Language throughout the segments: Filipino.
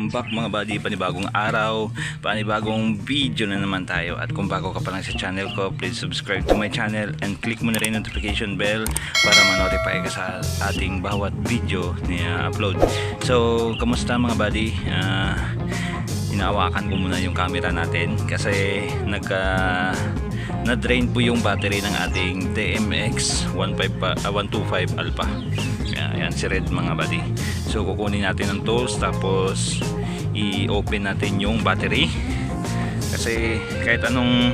welcome back mga buddy panibagong araw panibagong video na naman tayo. At kung bago ka pa lang sa channel ko please subscribe to my channel and click mo na rin notification bell para ma-notify ka sa ating bawat video na upload. So kamusta mga buddy? Ah, inawakan ko muna yung camera natin kasi nagka na-drain po yung battery ng ating TMX 15 pa- ah, 125 Alpha Ayan si Red mga buddy. So kukunin natin ang tools tapos i-open natin yung battery. Kasi kahit anong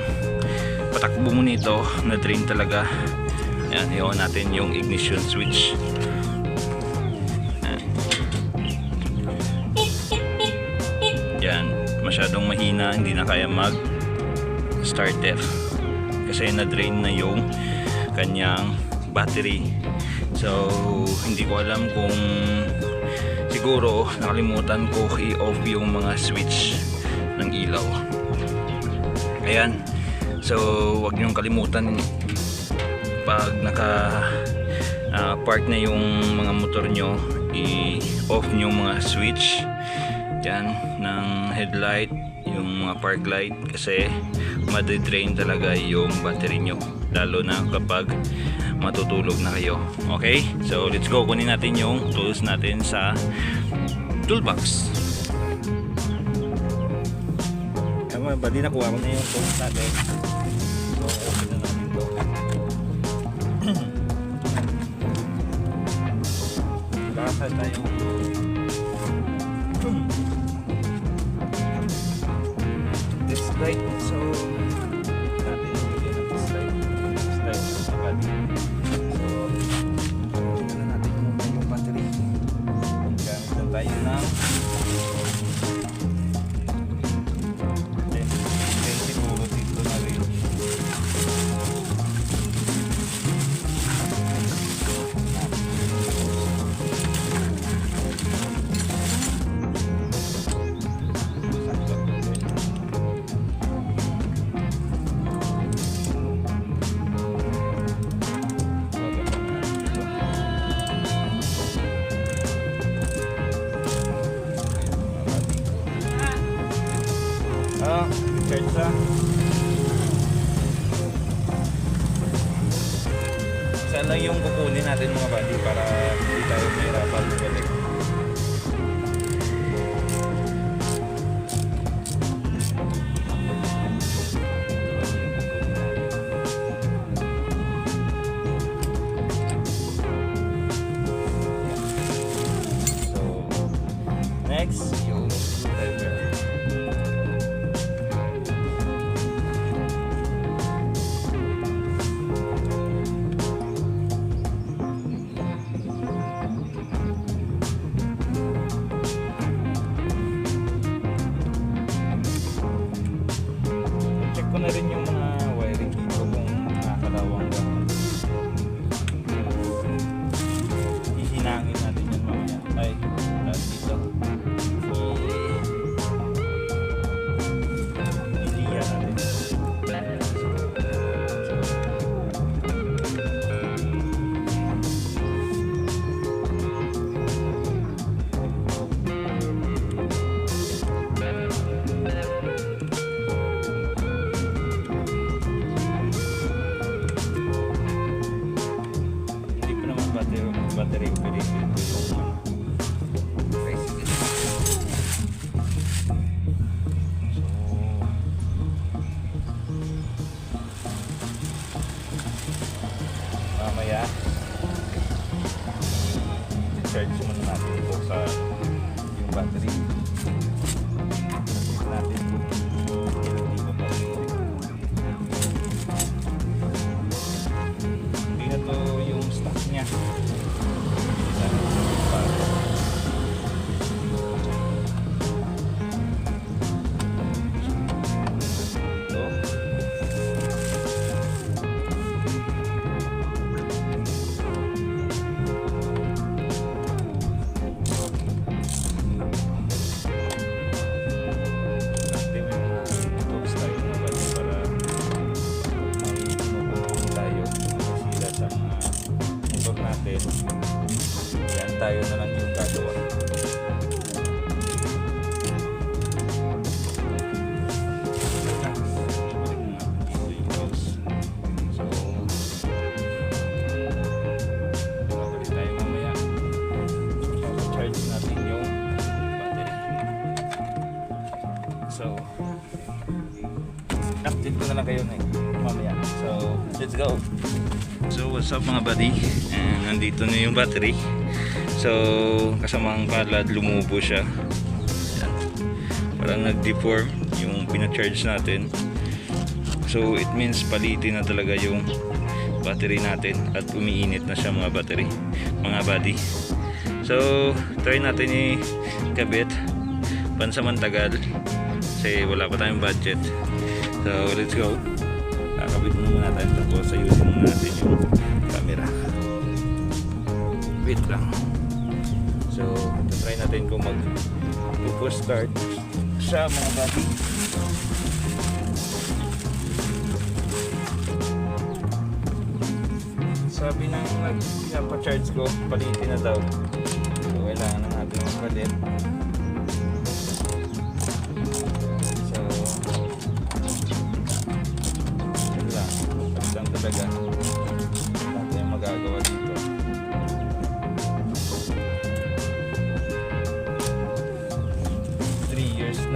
patakbo mo nito, na-drain talaga. Ayan, i-on natin yung ignition switch. Yan, masyadong mahina, hindi na kaya mag starter. Kasi na-drain na yung kanyang battery. So, hindi ko alam kung siguro nakalimutan ko i-off yung mga switch ng ilaw. Ayan. So, wag niyong kalimutan pag naka ah, park na yung mga motor nyo, i-off niyo mga switch yan ng headlight yung mga park light kasi madidrain talaga yung battery nyo lalo na kapag matutulog na kayo. Okay? So let's go. Kunin natin yung tools natin sa toolbox. Tama, bali nakuha ko na yung tools natin. So open na natin to. Baka tayo Ah, charge sa. Saan lang yung kukunin natin mga buddy para hindi tayo mahirapan mga battery, battery. So, mamaya, i-charge muna natin ito sa yung battery. tayo na lang yung gagawa. So, update ko na kayo na mamaya. So, let's go! So, what's up mga buddy? And nandito na yung battery. So, kasamang palad, lumubo siya. Yan. Parang nag-deform yung pinacharge natin. So, it means palitin na talaga yung battery natin at umiinit na siya mga battery, mga buddy. So, try natin i-kabit pansamantagal kasi wala pa tayong budget. So, let's go. Kakabit muna natin tapos ayusin muna natin yung camera. Wait lang. So, try natin kung mag push start siya mga buddy. Sabi ng nagpa-charge ko, palitin na daw.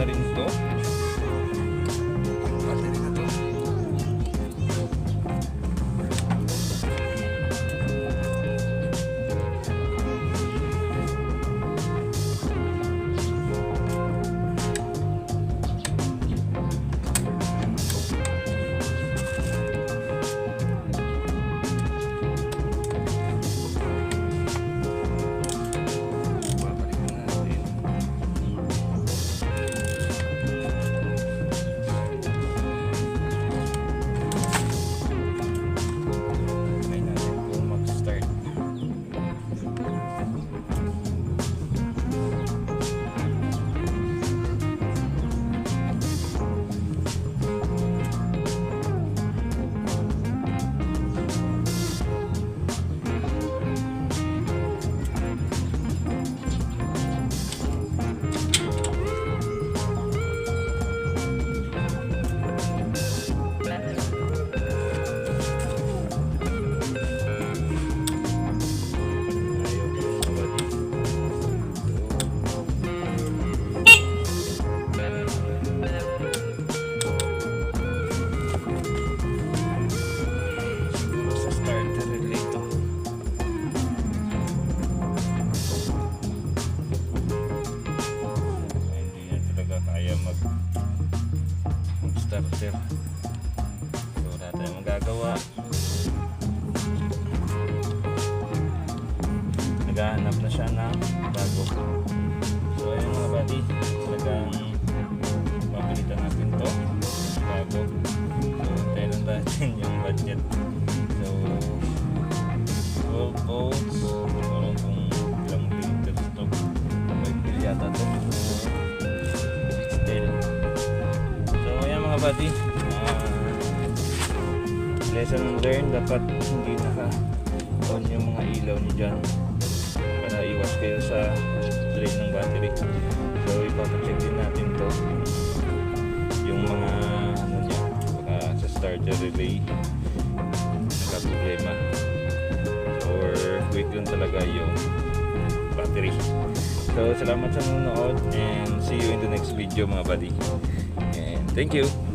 Three years na rin to. So wala tayong magagawa. Naghahanap na siya ng bago. So ayun mga buddy, talagang papalitan natin to. Bago. So tayo lang natin yung budget. So 12 volts. Wala kung ilang liters to. 5 mil yata to. Still. So ayan mga buddy. Lesson learned. Dapat hindi naka on yung mga ilaw niyo dyan para iwas kayo sa drain ng battery. So ipapacheck din natin to yung mga ano niya baka sa starter relay nagka-problema or weak lang talaga yung battery. So salamat sa nanonood and see you in the next video mga buddy. And thank you.